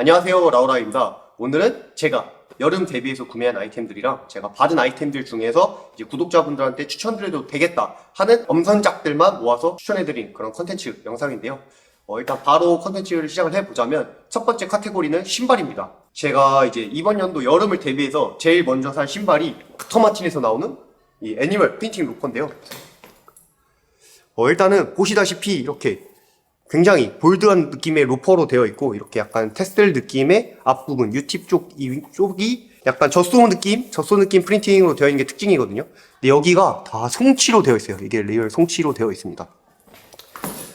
안녕하세요 라우라입니다. 오늘은 제가 여름 대비해서 구매한 아이템들이랑 제가 받은 아이템들 중에서 이제 구독자분들한테 추천드려도 되겠다 하는 엄선작들만 모아서 추천해드린 그런 컨텐츠 영상인데요. 어, 일단 바로 컨텐츠를 시작을 해보자면 첫 번째 카테고리는 신발입니다. 제가 이제 이번 연도 여름을 대비해서 제일 먼저 산 신발이 닥터마틴에서 나오는 이 애니멀 프린팅 로커인데요. 어, 일단은 보시다시피 이렇게 굉장히 볼드한 느낌의 로퍼로 되어 있고 이렇게 약간 테스텔 느낌의 앞부분 U팁 쪽 이 쪽이 약간 젖소 느낌, 젖소 느낌 프린팅으로 되어 있는 게 특징이거든요. 근데 여기가 다 송치로 되어 있어요. 이게 리얼 송치로 되어 있습니다.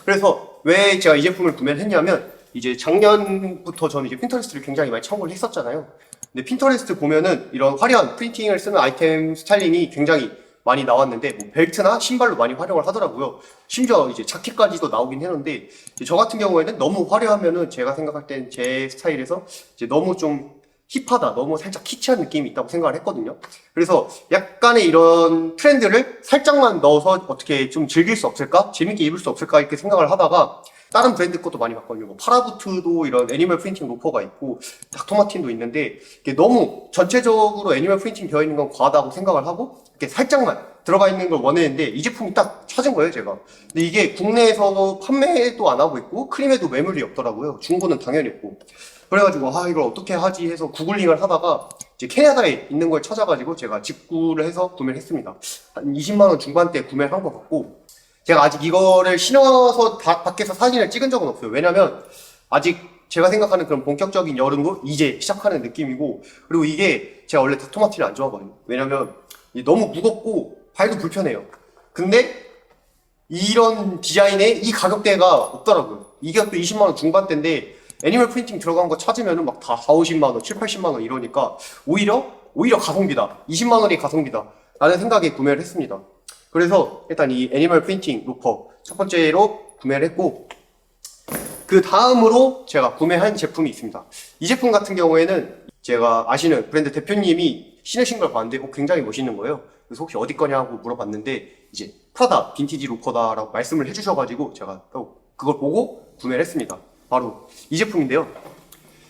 그래서 왜 제가 이 제품을 구매를 했냐면 이제 작년부터 저는 이제 핀터레스트를 굉장히 많이 참고를 했었잖아요. 근데 핀터레스트 보면은 이런 화려한 프린팅을 쓰는 아이템 스타일링이 굉장히 많이 나왔는데 뭐 벨트나 신발로 많이 활용을 하더라고요. 심지어 이제 자켓까지도 나오긴 했는데 저 같은 경우에는 너무 화려하면은 제가 생각할 땐 제 스타일에서 이제 너무 좀 힙하다, 너무 살짝 키치한 느낌이 있다고 생각을 했거든요. 그래서 약간의 이런 트렌드를 살짝만 넣어서 어떻게 좀 즐길 수 없을까? 재밌게 입을 수 없을까? 이렇게 생각을 하다가 다른 브랜드 것도 많이 봤거든요. 뭐 파라부트도 이런 애니멀 프린팅 로퍼가 있고 닥터마틴도 있는데 이게 너무 전체적으로 애니멀 프린팅 되어 있는 건 과하다고 생각을 하고 이렇게 살짝만 들어가 있는 걸 원했는데 이 제품이 딱 찾은 거예요, 제가. 근데 이게 국내에서 판매도 안 하고 있고 크림에도 매물이 없더라고요. 중고는 당연히 있고. 그래가지고 아 이걸 어떻게 하지 해서 구글링을 하다가 이제 캐나다에 있는 걸 찾아가지고 제가 직구를 해서 구매를 했습니다. 한 20만 원 중반대 구매를 한 것 같고 제가 아직 이거를 신어서 다- 밖에서 사진을 찍은 적은 없어요. 왜냐면 아직 제가 생각하는 그런 본격적인 여름도 이제 시작하는 느낌이고 그리고 이게 제가 원래 닥터마틴을 안 좋아하거든요. 왜냐면 너무 무겁고 발도 불편해요. 근데 이런 디자인에 이 가격대가 없더라고요. 이게 또 20만 원 중반대인데 애니멀 프린팅 들어간 거 찾으면은 막 다 4, 50만 원, 7, 80만 원 이러니까 오히려 오히려 가성비다. 20만 원이 가성비다. 라는 생각에 구매를 했습니다. 그래서 일단 이 애니멀 프린팅 로퍼 첫 번째로 구매를 했고 그 다음으로 제가 구매한 제품이 있습니다. 이 제품 같은 경우에는 제가 아시는 브랜드 대표님이 신으신 걸 봤는데 어, 굉장히 멋있는 거예요. 그래서 혹시 어디 거냐고 물어봤는데 이제 프라다 빈티지 로커다라고 말씀을 해주셔가지고 제가 또 그걸 보고 구매를 했습니다. 바로 이 제품인데요.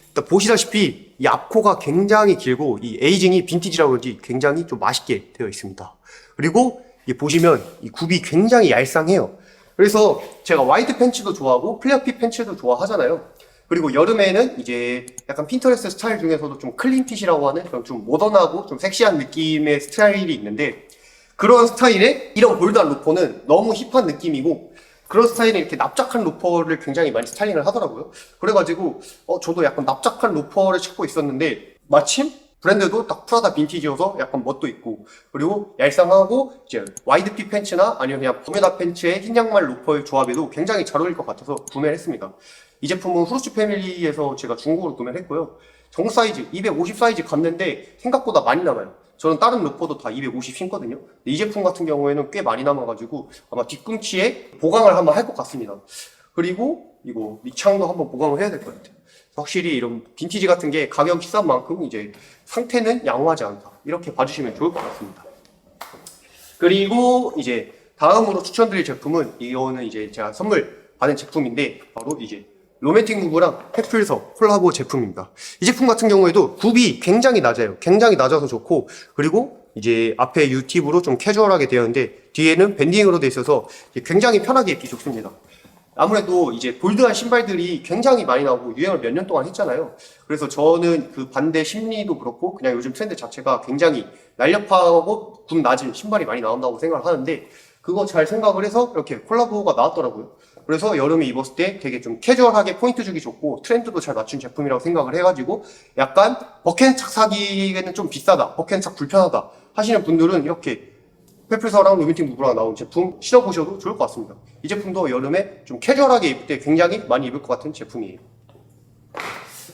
일단 보시다시피 이 앞코가 굉장히 길고 이 에이징이 빈티지라 그런지 굉장히 좀 맛있게 되어 있습니다. 그리고 이 보시면 이 굽이 굉장히 얄쌍해요. 그래서 제가 와이드 팬츠도 좋아하고 플레어핏 팬츠도 좋아하잖아요. 그리고 여름에는 이제 약간 핀터레스트 스타일 중에서도 좀 클린핏이라고 하는 그런 좀 모던하고 좀 섹시한 느낌의 스타일이 있는데 그런 스타일의 이런 볼드한 로퍼는 너무 힙한 느낌이고 그런 스타일의 이렇게 납작한 로퍼를 굉장히 많이 스타일링을 하더라고요. 그래가지고 어 저도 약간 납작한 로퍼를 찾고 있었는데 마침 브랜드도 딱 프라다 빈티지여서 약간 멋도 있고 그리고 얄쌍하고 이제 와이드 핏 팬츠나 아니면 그냥 버뮤다 팬츠의 흰 양말 로퍼의 조합에도 굉장히 잘 어울릴 것 같아서 구매를 했습니다. 이 제품은 후르츠 패밀리에서 제가 중국으로 구매를 했고요. 정 사이즈 250 사이즈 갔는데 생각보다 많이 남아요. 저는 다른 로퍼도 다 250 신거든요. 이 제품 같은 경우에는 꽤 많이 남아가지고 아마 뒤꿈치에 보강을 한번 할 것 같습니다. 그리고 이거 밑창도 한번 보강을 해야 될 것 같아요. 확실히 이런 빈티지 같은 게 가격이 비싼 만큼 이제 상태는 양호하지 않다. 이렇게 봐주시면 좋을 것 같습니다. 그리고 이제 다음으로 추천드릴 제품은 이거는 이제 제가 선물 받은 제품인데 바로 이제 로맨틱 무브랑 펫플서 콜라보 제품입니다. 이 제품 같은 경우에도 굽이 굉장히 낮아요. 굉장히 낮아서 좋고 그리고 이제 앞에 U팁으로 좀 캐주얼하게 되어 있는데 뒤에는 밴딩으로 되어 있어서 굉장히 편하게 입기 좋습니다. 아무래도 이제 볼드한 신발들이 굉장히 많이 나오고 유행을 몇 년 동안 했잖아요. 그래서 저는 그 반대 심리도 그렇고 그냥 요즘 트렌드 자체가 굉장히 날렵하고 굽 낮은 신발이 많이 나온다고 생각을 하는데 그거 잘 생각을 해서 이렇게 콜라보가 나왔더라고요. 그래서 여름에 입었을 때 되게 좀 캐주얼하게 포인트 주기 좋고 트렌드도 잘 맞춘 제품이라고 생각을 해가지고 약간 버켄착 사기에는 좀 비싸다, 버켄착 불편하다 하시는 분들은 이렇게 페플서랑 로빈팅 무브랑 나온 제품 신어보셔도 좋을 것 같습니다. 이 제품도 여름에 좀 캐주얼하게 입을 때 굉장히 많이 입을 것 같은 제품이에요.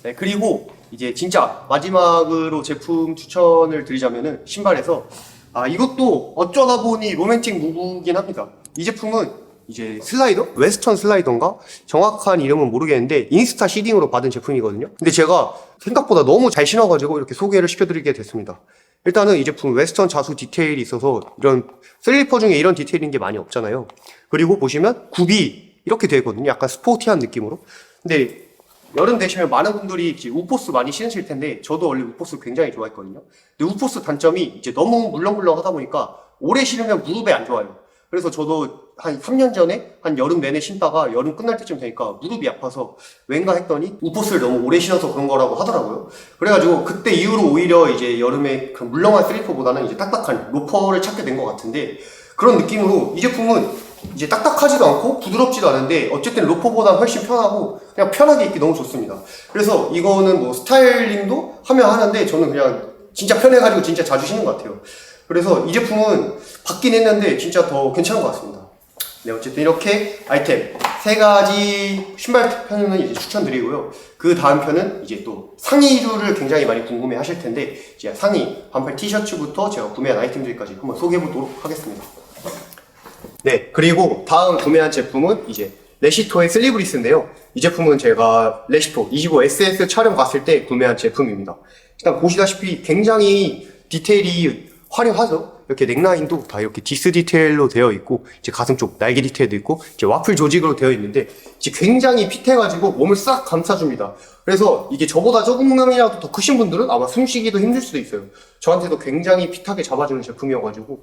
네, 그리고 이제 진짜 마지막으로 제품 추천을 드리자면은 신발에서 아 이것도 어쩌다 보니 로맨틱 무브긴 합니다. 이 제품은 이제 슬라이더? 웨스턴 슬라이더인가? 정확한 이름은 모르겠는데 인스타 시딩으로 받은 제품이거든요. 근데 제가 생각보다 너무 잘 신어가지고 이렇게 소개를 시켜드리게 됐습니다. 일단은 이 제품 웨스턴 자수 디테일이 있어서 이런 슬리퍼 중에 이런 디테일인 게 많이 없잖아요. 그리고 보시면 굽이 이렇게 되어 있거든요. 약간 스포티한 느낌으로. 근데 여름 되시면 많은 분들이 이제 우포스 많이 신으실 텐데 저도 원래 우포스 굉장히 좋아했거든요. 근데 우포스 단점이 이제 너무 물렁물렁 하다 보니까 오래 신으면 무릎에 안 좋아요. 그래서 저도 한 3년 전에 한 여름 내내 신다가 여름 끝날 때쯤 되니까 무릎이 아파서 왠가 했더니 우포스를 너무 오래 신어서 그런 거라고 하더라고요. 그래가지고 그때 이후로 오히려 이제 여름에 그 물렁한 슬리퍼보다는 이제 딱딱한 로퍼를 찾게 된 것 같은데 그런 느낌으로 이 제품은 이제 딱딱하지도 않고 부드럽지도 않은데 어쨌든 로퍼보다 훨씬 편하고 그냥 편하게 입기 너무 좋습니다. 그래서 이거는 뭐 스타일링도 하면 하는데 저는 그냥 진짜 편해가지고 진짜 자주 신는 것 같아요. 그래서 이 제품은 받긴 했는데 진짜 더 괜찮은 것 같습니다. 네, 어쨌든 이렇게 아이템 세 가지 신발 편은 이제 추천드리고요. 그 다음 편은 이제 또 상의류를 굉장히 많이 궁금해 하실 텐데, 이제 상의, 반팔 티셔츠부터 제가 구매한 아이템들까지 한번 소개해 보도록 하겠습니다. 네, 그리고 다음 구매한 제품은 이제 레시토의 슬리브리스인데요. 이 제품은 제가 레시토 25SS 촬영 갔을 때 구매한 제품입니다. 일단 보시다시피 굉장히 디테일이 화려하죠? 이렇게 넥라인도 다 이렇게 디스 디테일로 되어 있고, 이제 가슴 쪽 날개 디테일도 있고, 이제 와플 조직으로 되어 있는데, 굉장히 핏해가지고 몸을 싹 감싸줍니다. 그래서 이게 저보다 조금이라도 더 크신 분들은 아마 숨쉬기도 힘들 수도 있어요. 저한테도 굉장히 핏하게 잡아주는 제품이어가지고,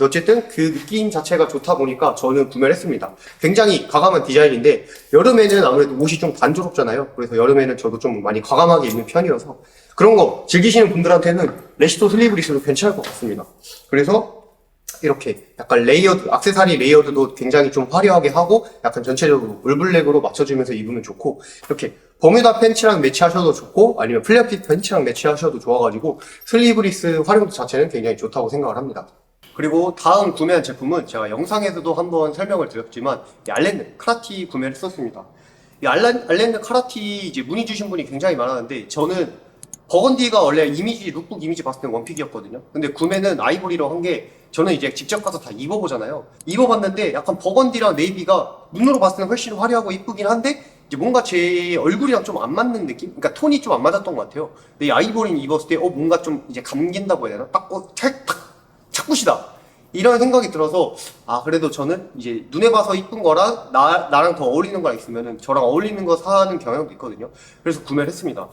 어쨌든 그 느낌 자체가 좋다 보니까 저는 구매를 했습니다. 굉장히 과감한 디자인인데 여름에는 아무래도 옷이 좀 단조롭잖아요. 그래서 여름에는 저도 좀 많이 과감하게 입는 편이어서 그런 거 즐기시는 분들한테는 레시토 슬리브리스도 괜찮을 것 같습니다. 그래서 이렇게 약간 레이어드, 악세사리 레이어드도 굉장히 좀 화려하게 하고 약간 전체적으로 올블랙으로 맞춰주면서 입으면 좋고 이렇게 버뮤다 팬츠랑 매치하셔도 좋고 아니면 플레어핏 팬츠랑 매치하셔도 좋아가지고 슬리브리스 활용도 자체는 굉장히 좋다고 생각을 합니다. 그리고 다음 구매한 제품은 제가 영상에서도 한번 설명을 드렸지만 이 알렌드 카라티 구매를 했었습니다. 이 알렌, 알렌드 카라티 이제 문의 주신 분이 굉장히 많았는데 저는 버건디가 원래 이미지 룩북 이미지 봤을 때 원픽이었거든요. 근데 구매는 아이보리로 한 게 저는 이제 직접 가서 다 입어보잖아요. 입어봤는데 약간 버건디랑 네이비가 눈으로 봤을 때는 훨씬 화려하고 이쁘긴 한데 이제 뭔가 제 얼굴이랑 좀 안 맞는 느낌? 그러니까 톤이 좀 안 맞았던 것 같아요. 근데 이 아이보리는 입었을 때 어 뭔가 좀 이제 감긴다고 해야 되나? 딱 어, 찰탁 착굿이다. 이런 생각이 들어서 아 그래도 저는 이제 눈에 봐서 이쁜 거랑 나, 나랑 더 어울리는 거랑 있으면은 저랑 어울리는 거 사는 경향도 있거든요. 그래서 구매를 했습니다.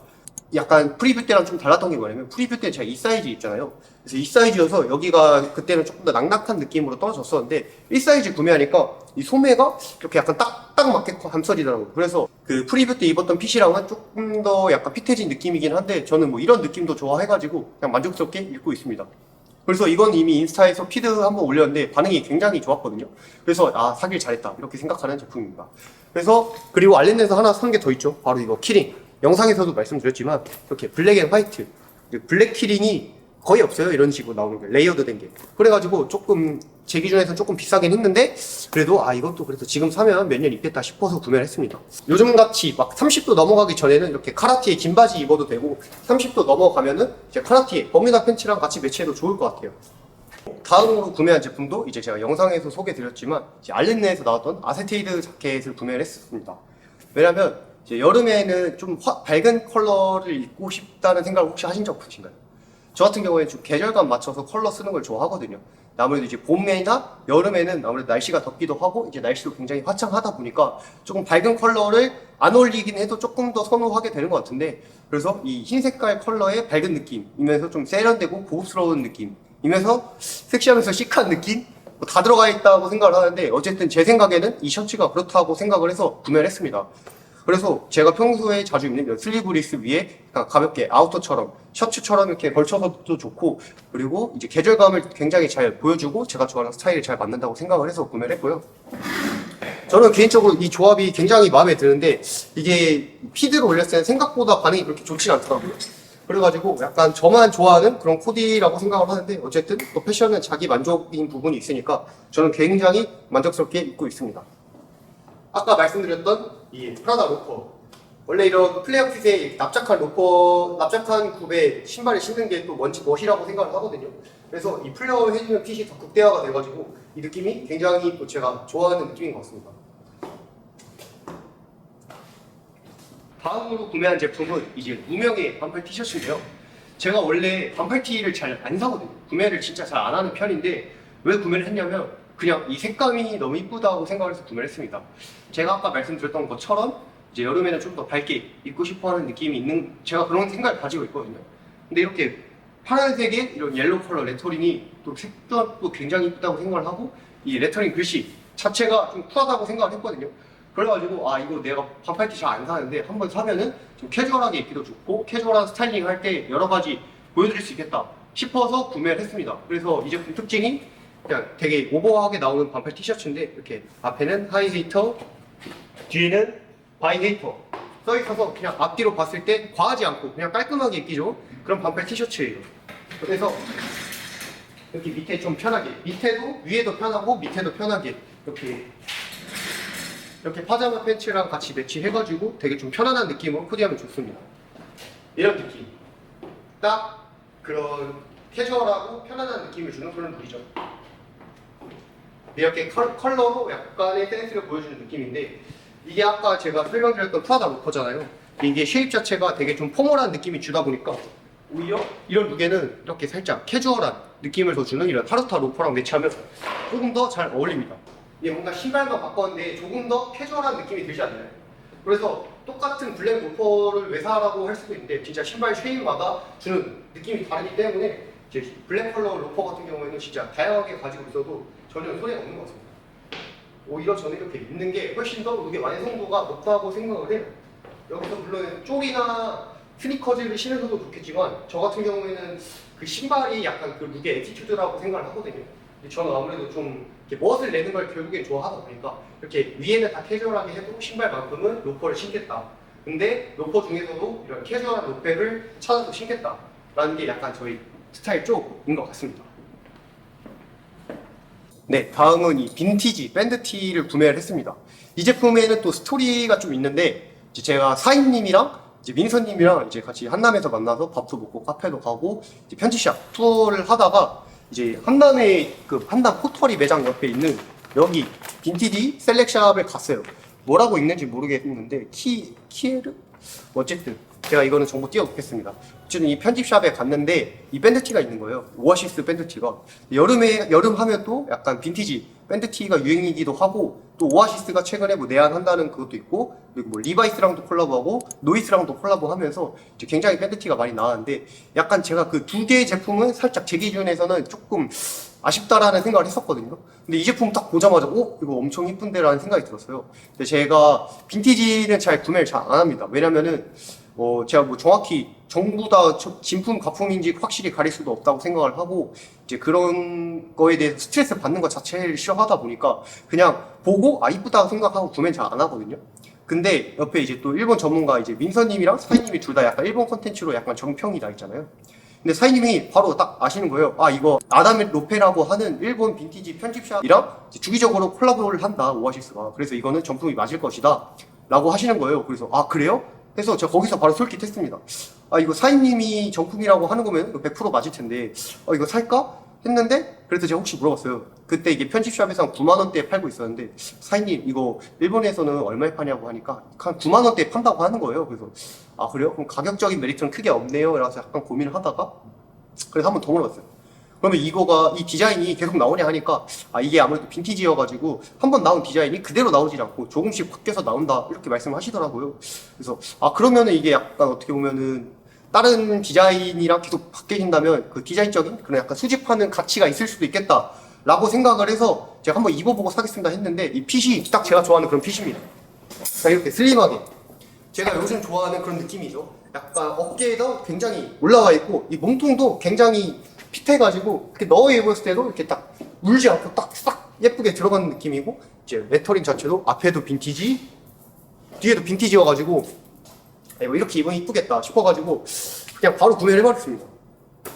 약간 프리뷰 때랑 좀 달랐던 게 뭐냐면 프리뷰 때 제가 이 사이즈 입잖아요. 그래서 이 사이즈여서 여기가 그때는 조금 더 낙낙한 느낌으로 떨어졌었는데 이 사이즈 구매하니까 이 소매가 이렇게 약간 딱딱 맞게 감싸지더라고요. 그래서 그 프리뷰 때 입었던 핏이랑은 조금 더 약간 핏해진 느낌이긴 한데 저는 뭐 이런 느낌도 좋아해가지고 그냥 만족스럽게 입고 있습니다. 그래서 이건 이미 인스타에서 피드 한번 올렸는데 반응이 굉장히 좋았거든요. 그래서 아 사길 잘했다 이렇게 생각하는 제품입니다. 그래서 그리고 알렌에서 하나 산 게 더 있죠. 바로 이거 키링. 영상에서도 말씀드렸지만 이렇게 블랙 앤 화이트 블랙 키링이 거의 없어요. 이런 식으로 나오는 게 레이어드 된 게. 그래가지고 조금 제 기준에서 조금 비싸긴 했는데 그래도 아 이것도 그래도 지금 사면 몇 년 입겠다 싶어서 구매를 했습니다. 요즘 같이 막 30도 넘어가기 전에는 이렇게 카라티에 긴 바지 입어도 되고 30도 넘어가면은 이제 카라티에 버뮤다 팬츠랑 같이 매치해도 좋을 것 같아요. 다음으로 구매한 제품도 이제 제가 영상에서 소개드렸지만 알렌네에서 나왔던 아세테이드 자켓을 구매를 했었습니다. 왜냐면 이제 여름에는 좀 화- 밝은 컬러를 입고 싶다는 생각을 혹시 하신 적 없으신가요? 저 같은 경우에는 좀 계절감 맞춰서 컬러 쓰는 걸 좋아하거든요. 아무래도 이제 봄이나 여름에는 아무래도 날씨가 덥기도 하고 이제 날씨도 굉장히 화창하다 보니까 조금 밝은 컬러를 안 어울리긴 해도 조금 더 선호하게 되는 것 같은데 그래서 이 흰 색깔 컬러의 밝은 느낌이면서 좀 세련되고 고급스러운 느낌이면서 섹시하면서 시크한 느낌 뭐 다 들어가 있다고 생각을 하는데 어쨌든 제 생각에는 이 셔츠가 그렇다고 생각을 해서 구매를 했습니다. 그래서 제가 평소에 자주 입는 이 슬리브 리스 위에 그냥 가볍게 아우터처럼 셔츠처럼 이렇게 걸쳐서도 좋고 그리고 이제 계절감을 굉장히 잘 보여주고 제가 좋아하는 스타일에 잘 맞는다고 생각을 해서 구매를 했고요. 저는 개인적으로 이 조합이 굉장히 마음에 드는데 이게 피드를 올렸을 때 생각보다 반응이 그렇게 좋지 않더라고요. 그래가지고 약간 저만 좋아하는 그런 코디라고 생각을 하는데 어쨌든 또 패션은 자기 만족인 부분이 있으니까 저는 굉장히 만족스럽게 입고 있습니다. 아까 말씀드렸던 이 프라다 로퍼. 원래 이런 플레어핏의 납작한 로퍼 납작한 굽에 신발을 신는 게또 뭔지 멋이라고 생각을 하거든요. 그래서 이 플레어 해주는 핏이 더 극대화가 돼가지고 이 느낌이 굉장히 또 제가 좋아하는 느낌인 것 같습니다. 다음으로 구매한 제품은 이제 무명의 반팔 티셔츠인데요. 제가 원래 반팔 티를 잘 안 사거든요. 구매를 진짜 잘 안 하는 편인데 왜 구매를 했냐면 그냥 이 색감이 너무 이쁘다고 생각을 해서 구매를 했습니다. 제가 아까 말씀드렸던 것처럼 이제 여름에는 좀 더 밝게 입고 싶어 하는 느낌이 있는 제가 그런 생각을 가지고 있거든요. 근데 이렇게 파란색의 이런 옐로우 컬러 레터링이 또 색도 또 굉장히 이쁘다고 생각을 하고 이 레터링 글씨 자체가 좀 쿨하다고 생각을 했거든요. 그래가지고 아 이거 내가 반팔 티셔츠 안 사는데 한번 사면은 좀 캐주얼하게 입기도 좋고 캐주얼한 스타일링 할 때 여러 가지 보여드릴 수 있겠다 싶어서 구매를 했습니다. 그래서 이 제품 특징이 그냥 되게 오버하게 나오는 반팔 티셔츠인데 이렇게 앞에는 하이 헤이터 뒤에는 바이 헤이터 써 있어서 그냥 앞뒤로 봤을 때 과하지 않고 그냥 깔끔하게 입기죠. 그런 반팔 티셔츠예요. 그래서 이렇게 밑에 좀 편하게 밑에도 위에도 편하고 밑에도 편하게 이렇게 이렇게 파자마 팬츠랑 같이 매치해가지고 되게 좀 편안한 느낌으로 코디하면 좋습니다. 이런 느낌. 딱 그런 캐주얼하고 편안한 느낌을 주는 그런 룩이죠. 이렇게 컬, 컬러로 약간의 센스를 보여주는 느낌인데 이게 아까 제가 설명드렸던 프라다 로퍼잖아요. 이게 쉐입 자체가 되게 좀 포멀한 느낌이 주다 보니까 오히려 이런 룩에는 이렇게 살짝 캐주얼한 느낌을 더 주는 이런 하루타 로퍼랑 매치하면 조금 더 잘 어울립니다. 이게 뭔가 신발만 바꿨는데 조금 더 캐주얼한 느낌이 들지 않나요? 그래서 똑같은 블랙 로퍼를 왜 사라고 할 수도 있는데 진짜 신발 쉐입마다 주는 느낌이 다르기 때문에 이제 블랙 컬러 로퍼 같은 경우에는 진짜 다양하게 가지고 있어도 전혀 손해 없는 것 같습니다. 오히려 저는 이렇게 입는 게 훨씬 더 룩의 완성도가 높다고 생각을 해요. 여기서 물론 쪼리나 스니커즈를 신으셔도 좋겠지만 저 같은 경우에는 그 신발이 약간 그 룩의 에티튜드라고 생각을 하거든요. 저는 아무래도 좀 멋을 내는 걸 결국엔 좋아하다 보니까 이렇게 위에는 다 캐주얼하게 해도 신발만큼은 로퍼를 신겠다. 근데 로퍼 중에서도 이런 캐주얼한 로페를 찾아서 신겠다 라는 게 약간 저희 스타일 쪽인 것 같습니다. 네, 다음은 이 빈티지 밴드티를 구매를 했습니다. 이 제품에는 또 스토리가 좀 있는데 이제 제가 사인님이랑 이제 민서님이랑 이제 같이 한남에서 만나서 밥도 먹고 카페도 가고 이제 편지샵 투어를 하다가 이제 한남에 그 한남 포털이 매장 옆에 있는 여기 빈티지 셀렉샵을 갔어요. 뭐라고 읽는지 모르겠는데 키 키에르 어쨌든 제가 이거는 정보 띄워놓겠습니다. 어쨌든 이 편집샵에 갔는데 이 밴드티가 있는 거예요. 오아시스 밴드티가 여름에 여름 하면 또 약간 빈티지 밴드티가 유행이기도 하고 또 오아시스가 최근에 뭐 내한한다는 그것도 있고 그리고 뭐 리바이스랑도 콜라보하고 노이스랑도 콜라보하면서 이제 굉장히 밴드티가 많이 나왔는데 약간 제가 그 두 개의 제품은 살짝 제 기준에서는 조금 아쉽다라는 생각을 했었거든요. 근데 이 제품 딱 보자마자 오 이거 엄청 이쁜데라는 생각이 들었어요. 근데 제가 빈티지는 잘 구매를 잘 안 합니다. 왜냐면은 어 제가 뭐 정확히 전부 다 저- 진품 가품인지 확실히 가릴 수도 없다고 생각을 하고 이제 그런 거에 대해서 스트레스 받는 것 자체를 싫어하다 보니까 그냥 보고 아 이쁘다고 생각하고 구매는 잘 안 하거든요. 근데 옆에 이제 또 일본 전문가 이제 민서님이랑 사장님이 둘 다 약간 일본 컨텐츠로 약간 정평이 나 있잖아요. 근데 사장님이 바로 딱 아시는 거예요. 아 이거 아담 로페라고 하는 일본 빈티지 편집샵이랑 주기적으로 콜라보를 한다 오아시스가. 그래서 이거는 정품이 맞을 것이다. 라고 하시는 거예요. 그래서 아 그래요? 해서 제가 거기서 바로 솔깃했습니다. 아 이거 사장님이 정품이라고 하는 거면 이거 100% 맞을 텐데 어 이거 살까? 했는데 그래서 제가 혹시 물어봤어요. 그때 이게 편집샵에서 한 9만 원대에 팔고 있었는데 사장님 이거 일본에서는 얼마에 파냐고 하니까 한 9만 원대에 판다고 하는 거예요. 그래서 아 그래요? 그럼 가격적인 메리트는 크게 없네요. 그래서 약간 고민을 하다가 그래서 한번 더 물어봤어요. 그러면 이거가 이 디자인이 계속 나오냐 하니까 아 이게 아무래도 빈티지여가지고 한 번 나온 디자인이 그대로 나오질 않고 조금씩 바뀌어서 나온다 이렇게 말씀하시더라고요. 그래서 아 그러면은 이게 약간 어떻게 보면은 다른 디자인이랑 계속 바뀌어진다면 그 디자인적인 그런 약간 수집하는 가치가 있을 수도 있겠다 라고 생각을 해서 제가 한번 입어보고 사겠습니다 했는데 이 핏이 딱 제가 좋아하는 그런 핏입니다. 자 이렇게 슬림하게 제가 요즘 좋아하는 그런 느낌이죠. 약간 어깨에도 굉장히 올라와 있고 이 몸통도 굉장히 핏해가지고 이렇게 넣어 입었을 때도 이렇게 딱 물지 않고 딱 싹 예쁘게 들어가는 느낌이고 이제 레터링 자체도 앞에도 빈티지 뒤에도 빈티지여가지고 아, 뭐 이렇게 입으면 이쁘겠다 싶어가지고 그냥 바로 구매를 해버렸습니다.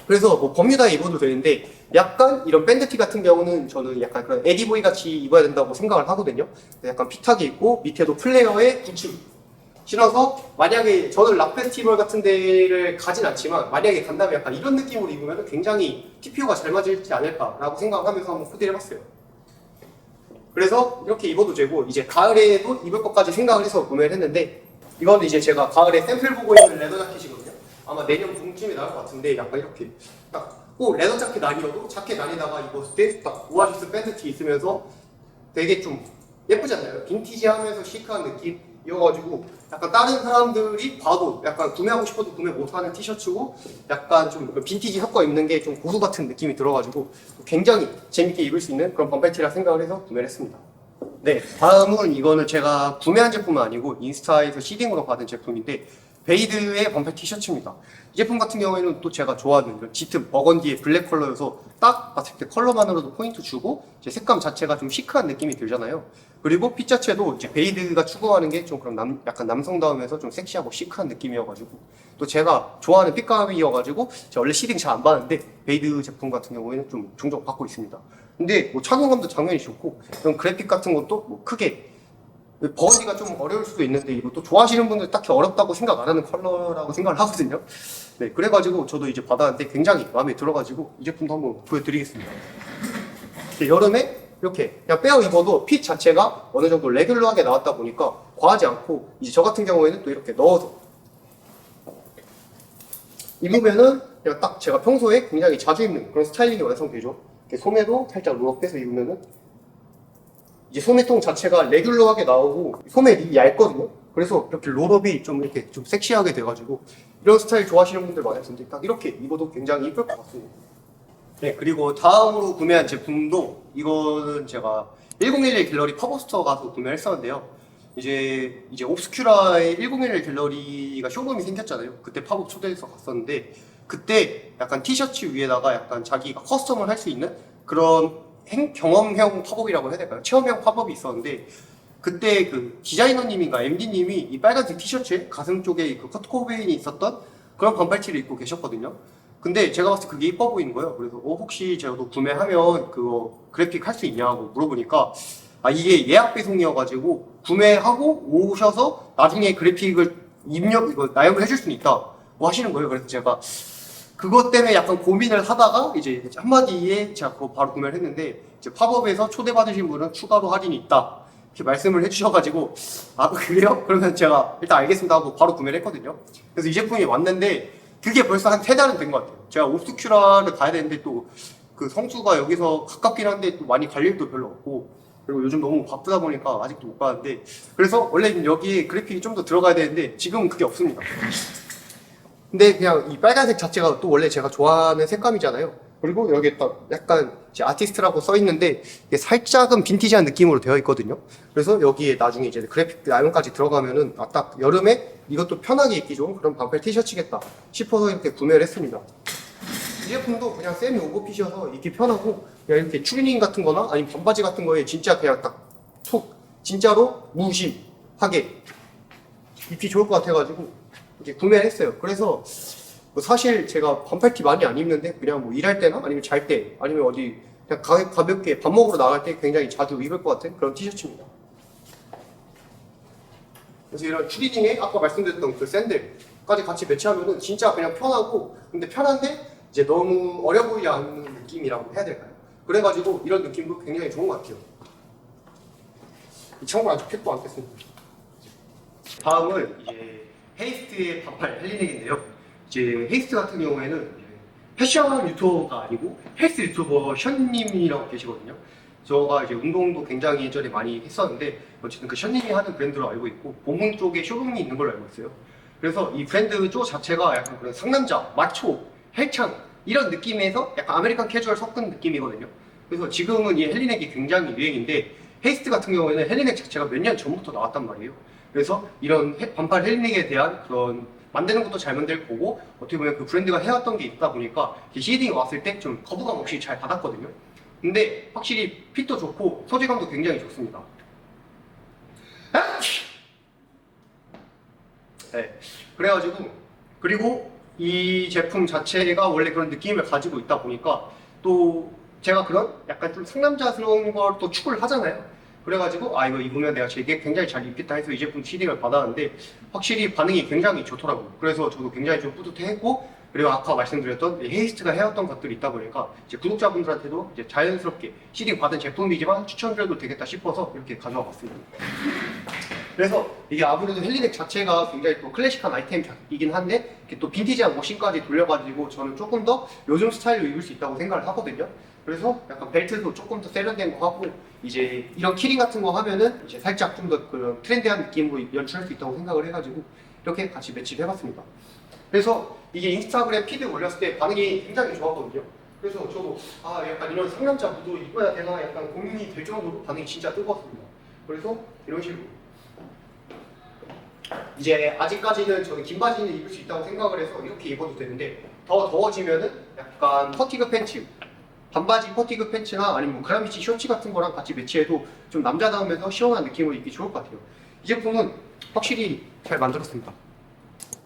그래서 뭐 버뮤다에 입어도 되는데 약간 이런 밴드티 같은 경우는 저는 약간 그런 에디보이 같이 입어야 된다고 생각을 하거든요. 약간 핏하게 입고 밑에도 플레어에 부츠 신어서 만약에 저는 락 페스티벌 같은 데를 가진 않지만 만약에 간다면 약간 이런 느낌으로 입으면 굉장히 TPO가 잘 맞을지 않을까라고 생각하면서 한번 코디를 해봤어요. 그래서 이렇게 입어도 되고 이제 가을에도 입을 것까지 생각을 해서 구매를 했는데 이건 이제 제가 가을에 샘플 보고 있는 레더 자켓이거든요. 아마 내년 봄쯤에 나올 것 같은데 약간 이렇게 딱 꼭 레더 자켓 아니어도 자켓 안에다가 입었을 때 딱 오아시스 밴드티 있으면서 되게 좀 예쁘잖아요. 빈티지 하면서 시크한 느낌 이어가지고 약간 다른 사람들이 봐도 약간 구매하고 싶어도 구매 못하는 티셔츠고 약간 좀 빈티지 효과 있는 게 좀 고수 같은 느낌이 들어가지고 굉장히 재밌게 입을 수 있는 그런 범팔티라 생각을 해서 구매를 했습니다. 네, 다음은 이거는 제가 구매한 제품은 아니고 인스타에서 시딩으로 받은 제품인데 베이드의 범팔 티셔츠입니다. 이 제품 같은 경우에는 또 제가 좋아하는 짙은 버건디의 블랙 컬러여서 딱 봤을 때 컬러만으로도 포인트 주고 색감 자체가 좀 시크한 느낌이 들잖아요. 그리고 핏 자체도 이제 베이드가 추구하는 게 좀 그런 남, 약간 남성다움에서 좀 섹시하고 시크한 느낌이어가지고 또 제가 좋아하는 핏감이어가지고 제가 원래 시딩 잘 안 받는데 베이드 제품 같은 경우에는 좀 종종 받고 있습니다. 근데 뭐 착용감도 당연히 좋고 그런 그래픽 같은 것도 뭐 크게 버거지가 좀 어려울 수도 있는데 이것도 좋아하시는 분들 딱히 어렵다고 생각 안 하는 컬러라고 생각을 하거든요. 네, 그래가지고 저도 이제 받았는데 굉장히 마음에 들어가지고 이 제품도 한번 보여드리겠습니다. 네, 여름에 이렇게 그냥 빼어 입어도 핏 자체가 어느 정도 레귤러하게 나왔다 보니까 과하지 않고 이제 저 같은 경우에는 또 이렇게 넣어서 입으면은 그냥 딱 제가 평소에 굉장히 자주 입는 그런 스타일링이 완성되죠. 소매도 살짝 롤업 빼서 입으면은 이제 소매통 자체가 레귤러하게 나오고 소매이 얇거든요. 그래서 이렇게 롤업이 좀 이렇게 좀 섹시하게 돼가지고 이런 스타일 좋아하시는 분들 많을 텐데 딱 이렇게 입어도 굉장히 이쁠 것 같습니다. 네 그리고 다음으로 구매한 제품도 이거는 제가 1011 갤러리 팝업스토어 가서 구매를 했었는데요. 이제 이제 옵스큐라의 1011 갤러리가 쇼룸이 생겼잖아요. 그때 팝업 초대해서 갔었는데 그때 약간 티셔츠 위에다가 약간 자기가 커스텀을 할 수 있는 그런 행, 경험형 팝업이라고 해야 될까요? 체험형 팝업이 있었는데 그때 그 디자이너님인가 MD님이 이 빨간색 티셔츠에 가슴 쪽에 그 커트 코베인이 있었던 그런 반팔 티를 입고 계셨거든요. 근데 제가 봤을 때 그게 이뻐 보이는 거예요. 그래서 어, 혹시 저도 구매하면 그거 그래픽 할 수 있냐고 물어보니까 아 이게 예약 배송이어가지고 구매하고 오셔서 나중에 그래픽을 입력 이거 나열을 해줄 수는 있다고 하시는 거예요. 그래서 제가 그것 때문에 약간 고민을 하다가 이제 한마디에 제가 그거 바로 구매를 했는데 이제 팝업에서 초대받으신 분은 추가로 할인이 있다 이렇게 말씀을 해주셔가지고 아 그래요? 그러면 제가 일단 알겠습니다 하고 바로 구매를 했거든요. 그래서 이 제품이 왔는데 그게 벌써 한 세 달은 된 것 같아요. 제가 옵스큐라를 가야 되는데 또 그 성수가 여기서 가깝긴 한데 또 많이 갈 일도 별로 없고 그리고 요즘 너무 바쁘다 보니까 아직도 못 가는데 그래서 원래 여기에 그래픽이 좀 더 들어가야 되는데 지금은 그게 없습니다. 근데 그냥 이 빨간색 자체가 또 원래 제가 좋아하는 색감이잖아요. 그리고 여기에 딱 약간 아티스트라고 써 있는데 이게 살짝은 빈티지한 느낌으로 되어 있거든요. 그래서 여기에 나중에 이제 그래픽 라면까지 들어가면은 아, 딱 여름에 이것도 편하게 입기 좋은 그런 반팔 티셔츠겠다 싶어서 이렇게 구매를 했습니다. 이 제품도 그냥 세미 오버핏이어서 입기 편하고 그냥 이렇게 추리닝 같은 거나 아니면 반바지 같은 거에 진짜 그냥 딱툭 진짜로 무심하게 입기 좋을 것 같아가지고 이제 구매를 했어요. 그래서 뭐 사실 제가 반팔티 많이 안 입는데 그냥 뭐 일할 때나 아니면 잘 때 아니면 어디 그냥 가, 가볍게 밥 먹으러 나갈 때 굉장히 자주 입을 것 같은 그런 티셔츠입니다. 그래서 이런 추리닝에 아까 말씀드렸던 그 샌들까지 같이 매치하면은 진짜 그냥 편하고 근데 편한데 이제 너무 어려 보이지 않는 느낌이라고 해야 될까요? 그래가지고 이런 느낌도 굉장히 좋은 것 같아요. 이 창고 아주 핏도 않겠습니다. 다음은 이제 헤이스트의 반팔 헬리넥인데요. 이제 헤이스트 같은 경우에는 패션 유튜버가 아니고 헬스 유튜버 션님이라고 계시거든요. 저가 이제 운동도 굉장히 예전에 많이 했었는데 어쨌든 그 션님이 하는 브랜드로 알고 있고 보문 쪽에 쇼룸이 있는 걸로 알고 있어요. 그래서 이 브랜드 쪽 자체가 약간 그런 상남자, 마초, 헬창 이런 느낌에서 약간 아메리칸 캐주얼 섞은 느낌이거든요. 그래서 지금은 이 헬리넥이 굉장히 유행인데 헤이스트 같은 경우에는 헬리넥 자체가 몇 년 전부터 나왔단 말이에요. 그래서 이런 해- 반팔 헬리넥에 대한 그런 만드는 것도 잘 만들 거고 어떻게 보면 그 브랜드가 해왔던 게 있다 보니까 시딩이 왔을 때 좀 거부감 없이 잘 받았거든요. 근데 확실히 핏도 좋고 소재감도 굉장히 좋습니다. 네, 그래가지고 그리고 이 제품 자체가 원래 그런 느낌을 가지고 있다 보니까 또 제가 그런 약간 좀 상남자스러운 걸 또 추구를 하잖아요. 그래가지고 아 이거 입으면 내가 되게 굉장히 잘 입겠다 해서 이 제품 시딩을 받았는데 확실히 반응이 굉장히 좋더라고요. 그래서 저도 굉장히 좀 뿌듯해했고 그리고 아까 말씀드렸던 이 헤이스트가 해왔던 것들이 있다 보니까 이제 구독자분들한테도 이제 자연스럽게 시딩 받은 제품이지만 추천드려도 되겠다 싶어서 이렇게 가져와 봤습니다. 그래서 이게 아무래도 헬리넥 자체가 굉장히 또 클래식한 아이템이긴 한데 이렇게 또 빈티지한 워싱까지 돌려가지고 저는 조금 더 요즘 스타일로 입을 수 있다고 생각을 하거든요. 그래서 약간 벨트도 조금 더 세련된 거 하고 이제 이런 키링 같은 거 하면은 이제 살짝 좀 더 그런 트렌디한 느낌으로 연출할 수 있다고 생각을 해가지고 이렇게 같이 매치를 해봤습니다. 그래서 이게 인스타그램 피드 올렸을 때 반응이 굉장히 좋았거든요. 그래서 저도 아 약간 이런 상남자 무도 입어야 되나 약간 고민이 될 정도로 반응이 진짜 뜨거웠습니다. 그래서 이런 식으로 이제 아직까지는 저는 긴 바지는 입을 수 있다고 생각을 해서 이렇게 입어도 되는데 더 더워지면은 약간 퍼티그 팬츠 반바지 퍼티그 팬츠나 아니면 뭐 그라미치 셔츠 같은 거랑 같이 매치해도 좀 남자다우면서 시원한 느낌으로 입기 좋을 것 같아요. 이 제품은 확실히 잘 만들었습니다.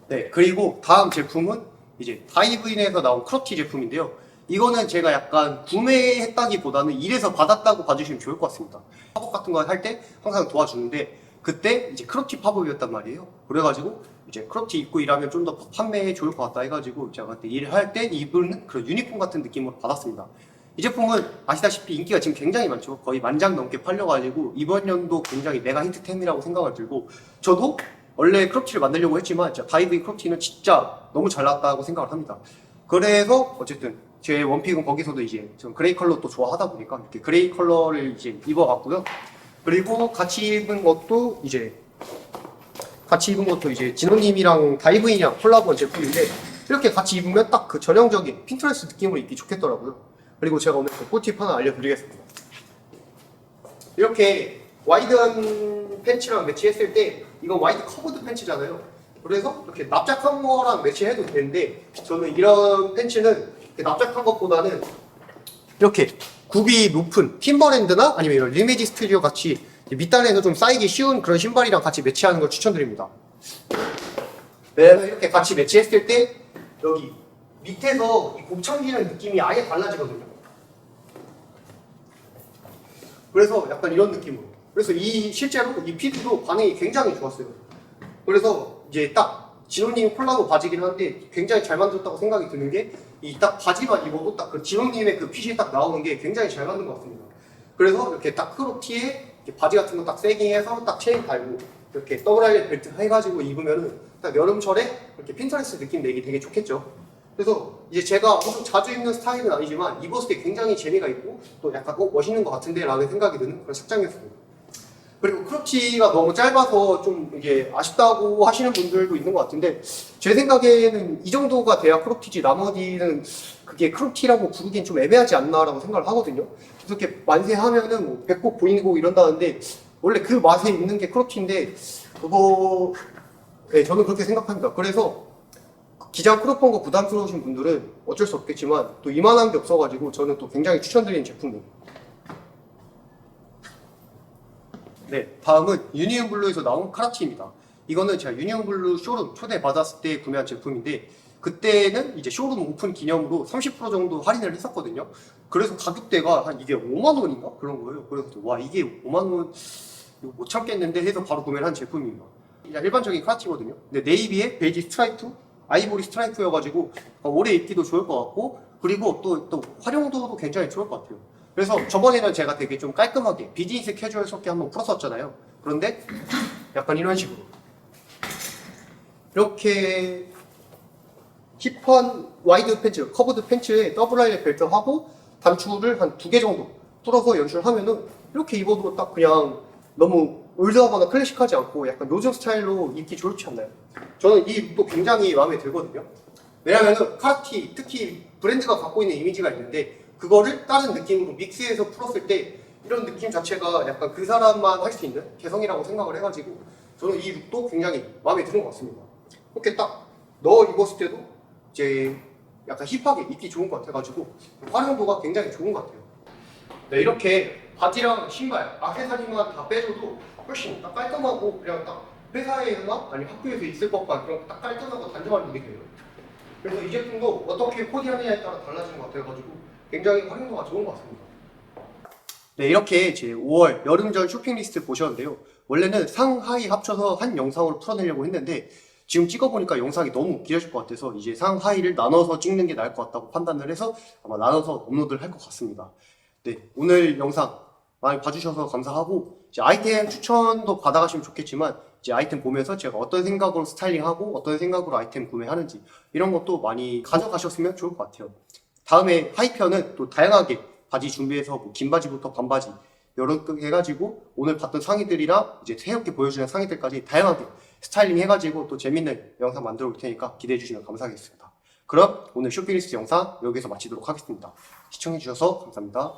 네, 그리고 다음 제품은 이제 다이브인에서 나온 크로티 제품인데요. 이거는 제가 약간 구매했다기보다는 일에서 받았다고 봐주시면 좋을 것 같습니다. 팝업 같은 거 할 때 항상 도와주는데 그때 이제 크롭티 팝업이었단 말이에요. 그래가지고 이제 크롭티 입고 일하면 좀 더 판매에 좋을 것 같다 해가지고 제가 그때 일을 할때 입은 그런 유니폼 같은 느낌으로 받았습니다. 이 제품은 아시다시피 인기가 지금 굉장히 많죠. 거의 만장 넘게 팔려가지고 이번 연도 굉장히 메가 히트템이라고 생각을 들고 저도 원래 크롭티를 만들려고 했지만 진짜 다이브인 크롭티는 진짜 너무 잘 나왔다고 생각을 합니다. 그래서 어쨌든 제 원픽은 거기서도 이제 좀 그레이 컬러 또 좋아하다 보니까 이렇게 그레이 컬러를 이제 입어봤고요. 그리고 같이 입은 것도 이제 같이 입은 것도 이제 진호님이랑 다이브인이랑 콜라보한 제품인데 이렇게 같이 입으면 딱 그 전형적인 핀트레스트 느낌으로 입기 좋겠더라고요. 그리고 제가 오늘 그 꿀팁 하나 알려드리겠습니다. 이렇게 와이드한 팬츠랑 매치했을 때 이건 와이드 커브드 팬츠잖아요. 그래서 이렇게 납작한 거랑 매치해도 되는데 저는 이런 팬츠는 납작한 것보다는 이렇게 굽이 높은 팀버랜드나 아니면 이런 리메지 스튜디오 같이 밑단에서 좀 쌓이기 쉬운 그런 신발이랑 같이 매치하는 걸 추천드립니다. 왜냐면 이렇게 같이 매치했을 때 여기 밑에서 이 곱창기는 느낌이 아예 달라지거든요. 그래서 약간 이런 느낌으로. 그래서 이 실제로 이 피드도 반응이 굉장히 좋았어요. 그래서 이제 딱 진호님 콜라보 바지긴 한데 굉장히 잘 만들었다고 생각이 드는 게 이 딱 바지만 입어도 딱 그 진호님의 그 핏이 딱 나오는 게 굉장히 잘 만든 것 같습니다. 그래서 이렇게 딱 크롭티에 바지 같은 거 딱 세깅해서 딱 체인 달고 이렇게 더블 아일렛 벨트 해가지고 입으면은 딱 여름철에 이렇게 핀터레스트 느낌 내기 되게 좋겠죠. 그래서 이제 제가 엄청 자주 입는 스타일은 아니지만 입었을 때 굉장히 재미가 있고 또 약간 어, 멋있는 것 같은데 라는 생각이 드는 그런 착장이었습니다. 그리고 크롭티가 너무 짧아서 좀 이게 아쉽다고 하시는 분들도 있는 것 같은데 제 생각에는 이 정도가 돼야 크롭티지 나머지는 그게 크롭티라고 부르기엔 좀 애매하지 않나라고 생각을 하거든요. 그래서 이렇게 만세하면은 뭐 배꼽 보이고 이런다는데 원래 그 맛에 있는 게 크롭티인데 그거 네, 저는 그렇게 생각합니다. 그래서 기장 크롭한 거 부담스러우신 분들은 어쩔 수 없겠지만 또 이만한 게 없어가지고 저는 또 굉장히 추천드리는 제품이에요. 네, 다음은 유니온 블루에서 나온 카라티입니다. 이거는 제가 유니온 블루 쇼룸 초대 받았을 때 구매한 제품인데 그때는 이제 쇼룸 오픈 기념으로 30% 정도 할인을 했었거든요. 그래서 가격대가 한 이게 5만 원인가 그런 거예요. 그래서 와 이게 5만 원 못 참겠는데 해서 바로 구매를 한 제품입니다. 그냥 일반적인 카라티거든요. 근데 네이비에 베이지 스트라이프, 아이보리 스트라이프여가지고 오래 입기도 좋을 것 같고 그리고 또, 또 활용도도 굉장히 좋을 것 같아요. 그래서 저번에는 제가 되게 좀 깔끔하게 비즈니스 캐주얼스럽게 한번 풀었었잖아요. 그런데 약간 이런 식으로 이렇게 힙한 와이드 팬츠, 커브드 팬츠에 더블 아이렛 벨트 하고 단추를 한 두 개 정도 뚫어서 연출하면은 이렇게 입어도 딱 그냥 너무 올드하거나 클래식하지 않고 약간 요즘 스타일로 입기 좋지 않나요? 저는 이 룩도 굉장히 마음에 들거든요. 왜냐면은 카라티 특히 브랜드가 갖고 있는 이미지가 있는데 그거를 다른 느낌으로 믹스해서 풀었을 때 이런 느낌 자체가 약간 그 사람만 할 수 있는 개성이라고 생각을 해가지고 저는 이 룩도 굉장히 마음에 드는 것 같습니다. 이렇게 딱 넣어 입었을 때도 이제 약간 힙하게 입기 좋은 것 같아가지고 활용도가 굉장히 좋은 것 같아요. 네, 이렇게 바지랑 신발, 악세사리만 다 빼줘도 훨씬 딱 깔끔하고 그냥 딱 회사에나 아니 학교에서 있을 법한 그런 딱 깔끔하고 단정한 룩이 돼요. 그래서 이 제품도 어떻게 코디하느냐에 따라 달라지는 것 같아가지고 굉장히 활용도가 좋은 것 같습니다. 네, 이렇게 제 5월 여름전 쇼핑 리스트 보셨는데요. 원래는 상하이 합쳐서 한 영상으로 풀어내려고 했는데 지금 찍어보니까 영상이 너무 길어질 것 같아서 이제 상하이를 나눠서 찍는 게 나을 것 같다고 판단을 해서 아마 나눠서 업로드를 할 것 같습니다. 네, 오늘 영상 많이 봐주셔서 감사하고 이제 아이템 추천도 받아가시면 좋겠지만 이제 아이템 보면서 제가 어떤 생각으로 스타일링하고 어떤 생각으로 아이템 구매하는지 이런 것도 많이 가져가셨으면 좋을 것 같아요. 다음에 하이편은 또 다양하게 바지 준비해서 뭐 긴 바지부터 반바지 여러 개 해가지고 오늘 봤던 상의들이랑 이제 새롭게 보여주는 상의들까지 다양하게 스타일링 해가지고 또 재밌는 영상 만들어 올 테니까 기대해 주시면 감사하겠습니다. 그럼 오늘 쇼핑리스트 영상 여기서 마치도록 하겠습니다. 시청해 주셔서 감사합니다.